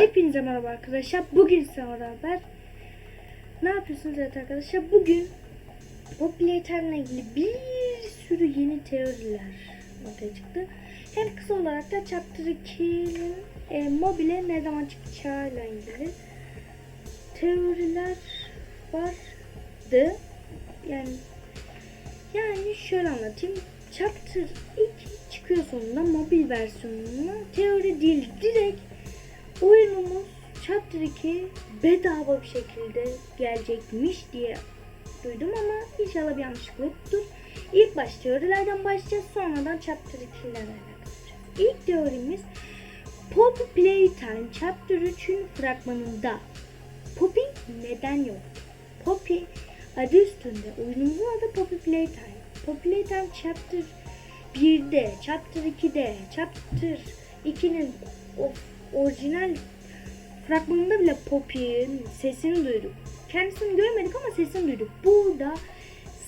Hepinize merhaba arkadaşlar. Bugün size beraber ne yapıyorsunuz evet arkadaşlar? Bugün Populator'la ilgili bir sürü yeni teoriler ortaya çıktı. Hem kısa olarak da Chapter 2'nin e, mobile ne zaman çıkacağıyla ilgili teoriler vardı. Yani yani şöyle anlatayım. Chapter 2 çıkıyor sonunda mobil versiyonuna. Teori değil direkt oyunumuz Chapter 2 bedava bir şekilde gelecekmiş diye duydum ama inşallah bir yanlışlık yoktur. İlk baş teorilerden başlayacağız sonradan Chapter 2'lerden konuşacağız. İlk teorimiz Poppy Playtime Chapter 3'ün fragmanında Poppy neden yok? Poppy adı üstünde. Oyunumuzun adı Poppy Playtime. Poppy Playtime Chapter 1'de, Chapter 2'de, Chapter 2'nin o orijinal fragmanında bile Poppy'nin sesini duyduk. Kendisini görmedik ama sesini duyduk. Burada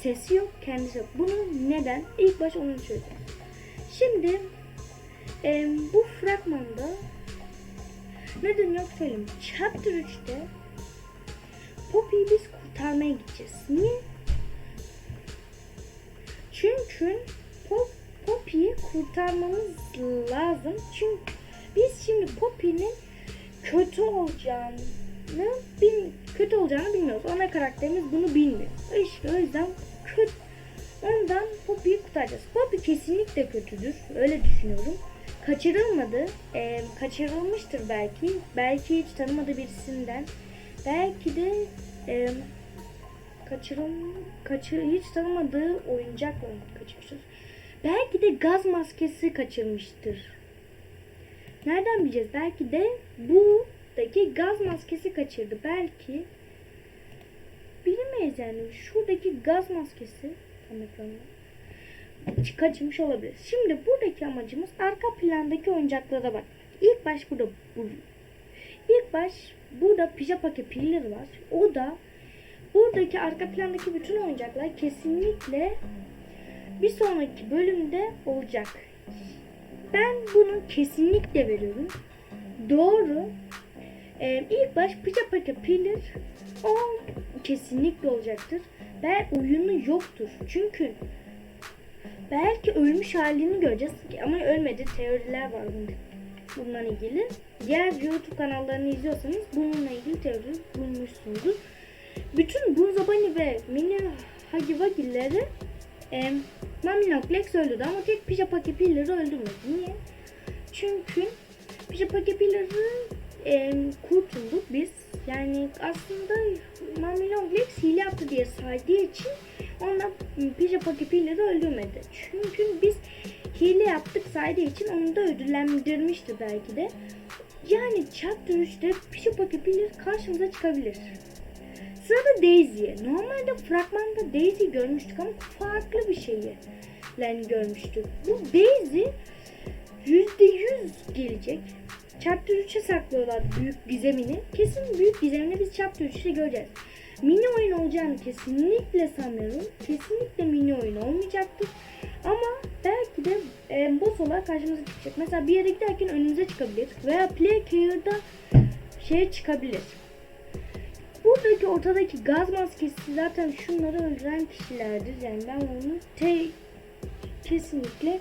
sesi yok, kendisi yok. Bunu neden? İlk baş onu çözeceğiz. Şimdi e, bu fragmanda neden yok söyleyeyim. Chapter 3'te Poppy'yi biz kurtarmaya gideceğiz. Niye? Çünkü Pop, Poppy'yi kurtarmamız lazım. Çünkü biz şimdi Poppy'nin kötü olacağını bil, kötü olacağını bilmiyoruz. Ana karakterimiz bunu bilmiyor. İşte o yüzden kötü ondan Poppy'yi kurtaracağız. Poppy kesinlikle kötüdür. Öyle düşünüyorum. Kaçırılmadı. Ee, kaçırılmıştır belki. Belki hiç tanımadığı birisinden. Belki de e, kaçırıl kaçır hiç tanımadığı oyuncakla kaçırmıştır. Belki de gaz maskesi kaçırmıştır. Nereden bileceğiz? Belki de buradaki gaz maskesi kaçırdı. Belki bilemeyiz yani. Şuradaki gaz maskesi tam ekranda kaçırmış olabilir. Şimdi buradaki amacımız arka plandaki oyuncaklara bak. İlk baş burada bu. İlk baş burada pija pake piller var. O da buradaki arka plandaki bütün oyuncaklar kesinlikle bir sonraki bölümde olacak. Ben bunu kesinlikle veriyorum. Doğru. Ee, ilk baş pija pake piller o kesinlikle olacaktır. Ve oyunu yoktur. Çünkü belki ölmüş halini göreceğiz. Ama ölmedi. Teoriler var bunun bununla ilgili. Diğer YouTube kanallarını izliyorsanız bununla ilgili teori bulmuşsunuzdur. Bütün Bunzabani ve Mini Hagiwagi'leri e, Maminoklex öldürdü ama tek Pijapaki Piller'ı öldürmedi. Niye? Çünkü Pijapaki Piller'ı e, kurtulduk biz. Yani aslında Maminoklex hile yaptı diye saydığı için ondan Pijapaki Piller'ı öldürmedi. Çünkü biz hile yaptık saydığı için onu da ödüllendirmişti belki de. Yani Chapter 3'te Pijapaki Piller karşımıza çıkabilir. Sırada Daisy'ye. Normalde fragmanda Daisy görmüştük ama farklı bir şeyi yani görmüştük. Bu Daisy %100 gelecek. Chapter 3'e saklıyorlar büyük gizemini. Kesin büyük gizemini biz Chapter 3'te göreceğiz. Mini oyun olacağını kesinlikle sanıyorum. Kesinlikle mini oyun olmayacaktır. Ama belki de e, boss olarak karşımıza çıkacak. Mesela bir yere giderken önümüze çıkabilir. Veya Play Care'da şeye çıkabilir. Buradaki ortadaki gaz maskesi zaten şunları öldüren kişilerdir. Yani ben onu te kesinlikle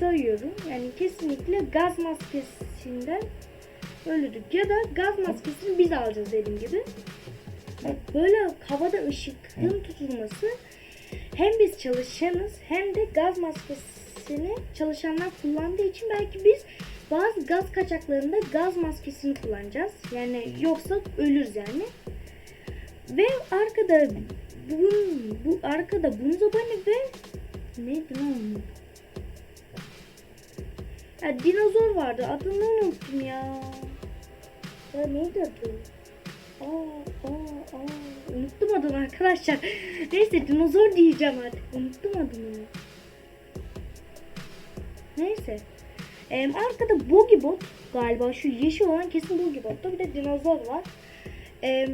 sayıyorum. Yani kesinlikle gaz maskesinden öldürdük. Ya da gaz maskesini biz alacağız dediğim gibi. Bak böyle havada ışıkın tutulması hem biz çalışanız hem de gaz maskesini çalışanlar kullandığı için belki biz bazı gaz kaçaklarında gaz maskesini kullanacağız. Yani yoksa ölürüz yani. Ve arkada bu, bu arkada Bunzobani ve neydi lan onun? Ya dinozor vardı. Adını unuttum ya. Ya neydi adı? Aa, aa, aa. Unuttum adını arkadaşlar. Neyse dinozor diyeceğim artık. Unuttum adını. Neyse. Ee, arkada Bogibot galiba şu yeşil olan kesin Bogibot'ta bir de dinozor var. Ee,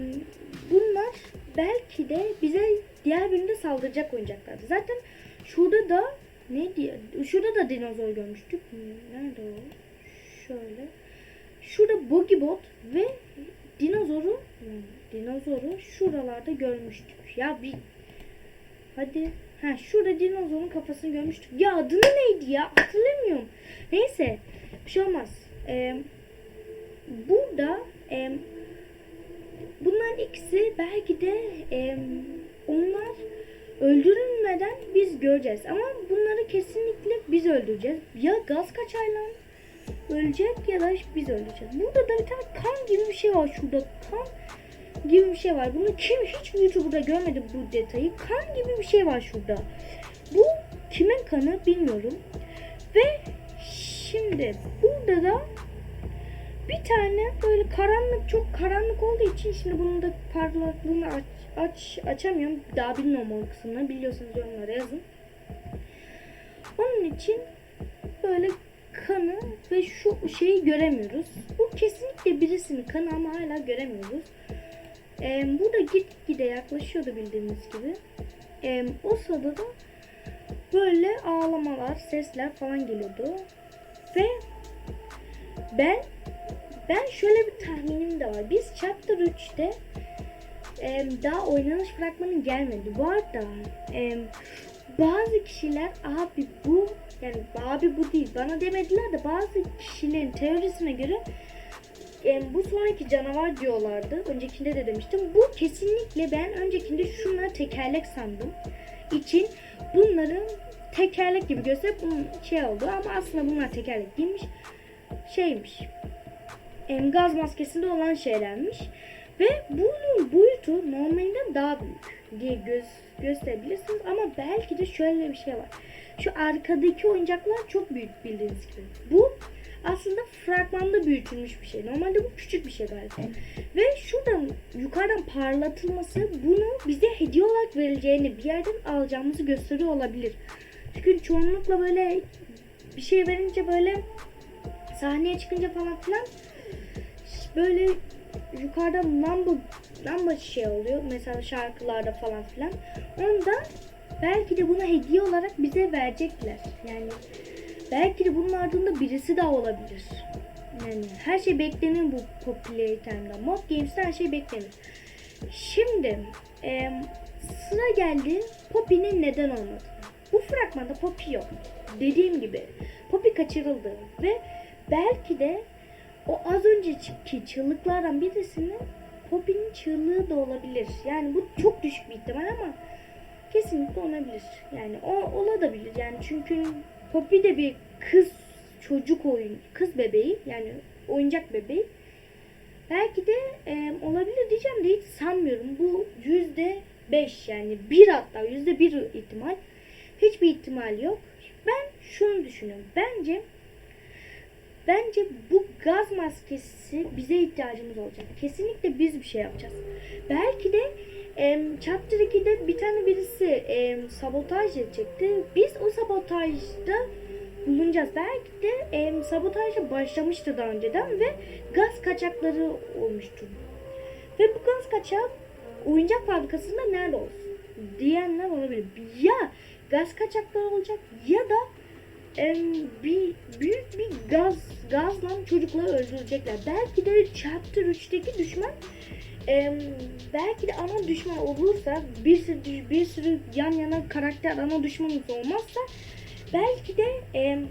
bunlar belki de bize diğer birinde saldıracak oyuncaklardı. Zaten şurada da ne diye şurada da dinozor görmüştük. Nerede o? Şöyle. şurada Bogibot ve dinozoru dinozoru şuralarda görmüştük. Ya bir hadi ha şurada dinozorun kafasını görmüştük. Ya adını neydi ya? Hatırlamıyorum. Neyse bir şey olmaz. Ee, burada em, ikisi belki de em, onlar öldürülmeden biz göreceğiz. Ama bunları kesinlikle biz öldüreceğiz. Ya gaz kaçarla ölecek ya da biz öleceğiz. Burada da bir tane kan gibi bir şey var şurada. Kan gibi bir şey var. Bunu kim hiç YouTube'da görmedi bu detayı. Kan gibi bir şey var şurada. Bu kimin kanı bilmiyorum. Ve şimdi burada da bir tane böyle karanlık çok karanlık olduğu için şimdi bunun da parlaklığını aç, aç açamıyorum. Daha bilmiyorum o kısmını. Biliyorsanız yorumlara yazın. Onun için böyle kanı ve şu şeyi göremiyoruz. Bu kesinlikle birisinin kanı ama hala göremiyoruz. Ee, burada gitgide yaklaşıyordu bildiğiniz gibi. Ee, o sırada da böyle ağlamalar, sesler falan geliyordu. Ve ben ben şöyle bir tahminim de var. Biz Chapter 3'te e, daha oynanış fragmanı gelmedi. Bu arada e, bazı kişiler abi bu yani abi bu değil bana demediler de bazı kişilerin teorisine göre e, bu sonraki canavar diyorlardı. Öncekinde de demiştim. Bu kesinlikle ben öncekinde şunları tekerlek sandım. için bunların tekerlek gibi gösterip şey oldu ama aslında bunlar tekerlek değilmiş. Şeymiş. Em, gaz maskesinde olan şeylermiş. Ve bunun boyutu normalinden daha büyük diye göz, gösterebilirsiniz. Ama belki de şöyle bir şey var. Şu arkadaki oyuncaklar çok büyük bildiğiniz gibi. Bu aslında fragmanda büyütülmüş bir şey. Normalde bu küçük bir şey galiba. Ve şuradan yukarıdan parlatılması bunu bize hediye olarak verileceğini bir yerden alacağımızı gösteriyor olabilir. Çünkü çoğunlukla böyle bir şey verince böyle sahneye çıkınca falan filan böyle yukarıda lamba lamba şey oluyor. Mesela şarkılarda falan filan. Onda belki de buna hediye olarak bize verecekler. Yani belki de bunun ardında birisi daha olabilir. Yani her şey beklenir bu Popular Time'da. Mod Games'te her şey beklenir. Şimdi e, sıra geldi Poppy'nin neden olmadı. Bu fragmanda Poppy yok. Dediğim gibi Poppy kaçırıldı ve belki de o az önceki çığlıklardan birisinin Poppy'nin çığlığı da olabilir. Yani bu çok düşük bir ihtimal ama kesinlikle olabilir. Yani o olabilir. Yani çünkü Poppy de bir kız çocuk oyun, kız bebeği yani oyuncak bebeği. Belki de e, olabilir diyeceğim de hiç sanmıyorum. Bu yüzde beş yani bir hatta yüzde bir ihtimal. Hiçbir ihtimal yok. Ben şunu düşünüyorum. Bence Bence bu gaz maskesi bize ihtiyacımız olacak. Kesinlikle biz bir şey yapacağız. Belki de e, Chapter 2'de bir tane birisi e, sabotaj edecekti. Biz o sabotajda bulunacağız. Belki de e, sabotajla başlamıştı daha önceden ve gaz kaçakları olmuştu. Ve bu gaz kaçak oyuncak fabrikasında nerede olsun? Diyenler olabilir. Ya gaz kaçakları olacak ya da bir büyük bir gaz gazla çocukları öldürecekler. Belki de Chapter 3'teki düşman em, belki de ana düşman olursa bir sürü bir sürü yan yana karakter ana düşmanımız olmazsa belki de em,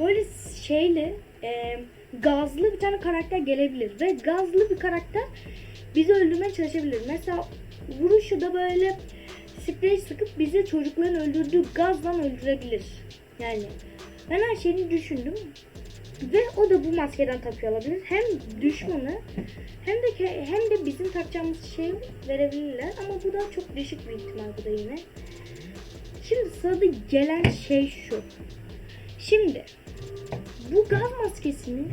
böyle şeyle em, gazlı bir tane karakter gelebilir ve gazlı bir karakter bizi öldürmeye çalışabilir. Mesela vuruşu da böyle sprey sıkıp bizi çocukların öldürdüğü gazla öldürebilir. Yani ben her şeyini düşündüm. Ve o da bu maskeden takıyor olabilir. Hem düşmanı hem de hem de bizim takacağımız şey verebilirler. Ama bu da çok düşük bir ihtimal bu da yine. Şimdi sırada gelen şey şu. Şimdi bu gaz maskesini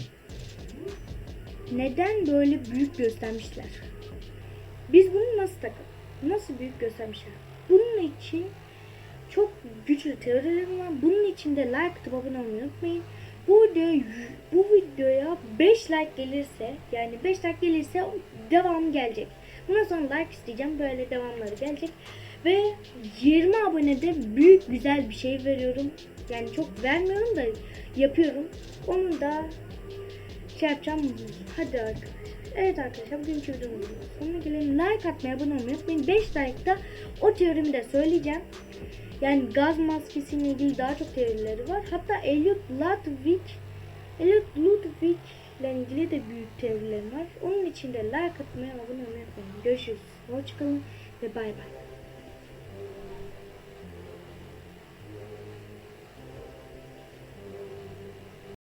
neden böyle büyük göstermişler? Biz bunu nasıl takıp nasıl büyük göstermişler? Bunun için çok güçlü teorilerim var. Bunun için de like atıp abone unutmayın. Bu videoya, bu videoya 5 like gelirse yani 5 like gelirse devam gelecek. Bundan sonra like isteyeceğim. Böyle devamları gelecek. Ve 20 abonede büyük güzel bir şey veriyorum. Yani çok vermiyorum da yapıyorum. Onu da şey yapacağım. Hadi arkadaşlar. Evet arkadaşlar bugünkü videomuzun sonuna gelelim. Like atmayı, abone olmayı unutmayın. 5 like'da o teorimi de söyleyeceğim. Yani gaz maskesiyle ilgili daha çok teorileri var. Hatta Elliot Ludwig Elliot Ludwig ile ilgili de büyük teorilerim var. Onun için de like atmayı, abone olmayı unutmayın. Görüşürüz. Hoşçakalın ve bay bay.